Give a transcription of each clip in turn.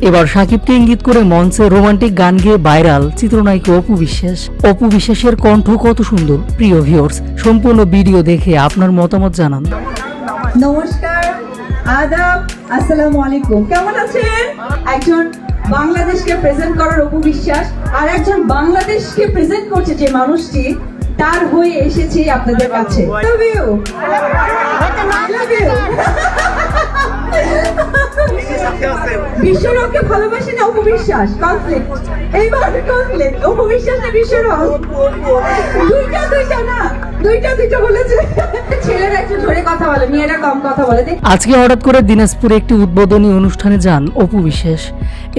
এবার সাকিবকে ইঙ্গিত করে মঞ্চে রোমান্টিক গান গেয়ে ভাইরাল চিত্রনায়িকা অপু বিশ্বাস। অপু বিশ্বাসের কণ্ঠ কত সুন্দর। প্রিয় ভিউয়ার্স, সম্পূর্ণ ভিডিও দেখে আপনার মতামত জানান। নমস্কার, আদাব, আসসালামু আলাইকুম। কেমন আছেন? একজন বাংলাদেশকে প্রেজেন্ট করার অপু বিশ্বাস আর একজন বাংলাদেশকে প্রেজেন্ট করছে যে মানুষটি, তার হয়ে এসেছে আপনাদের কাছে। ভালোবাসে না কনফ্লিক্ট এইবার কনফ্লিক্ট না দুইটা দুইটা না? আজকে হঠাৎ করে দিনাজপুরে একটি উদ্বোধনী অনুষ্ঠানে যান অপু বিশ্বাস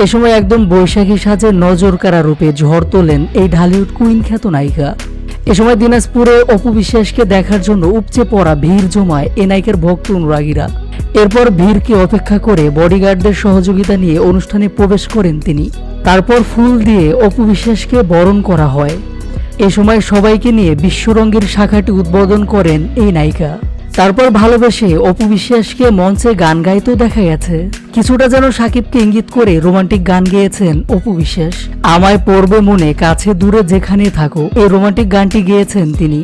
এ সময় একদম বৈশাখী সাজে নজর কাড়া রূপে ঝড় তোলেন এই ঢালিউড কুইন খ্যাত নায়িকা। এ সময় দিনাজপুরে অপু বিশ্বাসকে দেখার জন্য উপচে পড়া ভিড় জমায় এ নায়িকার ভক্ত অনুরাগীরা। এরপর ভিড়কে অপেক্ষা করে বডিগার্ডদের সহযোগিতা নিয়ে অনুষ্ঠানে প্রবেশ করেন তিনি। তারপর ফুল দিয়ে অপু বিশ্বাসকে বরণ করা হয়। এ সময় সবাইকে নিয়ে বিশ্বরঙ্গের শাখাটি উদ্বোধন করেন এই নায়িকা। তারপর ভালোবেসে অপু বিশ্বাসকে মঞ্চে গান গাইতেও দেখা গেছে। কিছুটা যেন সাকিবকে ইঙ্গিত করে রোমান্টিক গান গেয়েছেন অপু বিশ্বাস আমায় পড়বে মনে কাছে দূরে যেখানে থাকো, এই রোমান্টিক গানটি গেয়েছেন তিনি।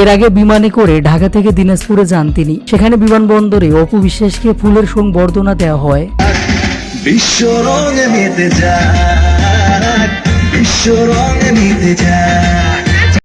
এর আগে বিমানে করে ঢাকা থেকে দিনাজপুরে যান তিনি। সেখানে বিমানবন্দরে অপু বিশ্বাসকে ফুলের সংবর্ধনা দেওয়া হয়। বিশ্ব রঙে বিশ্ব রঙে যাক।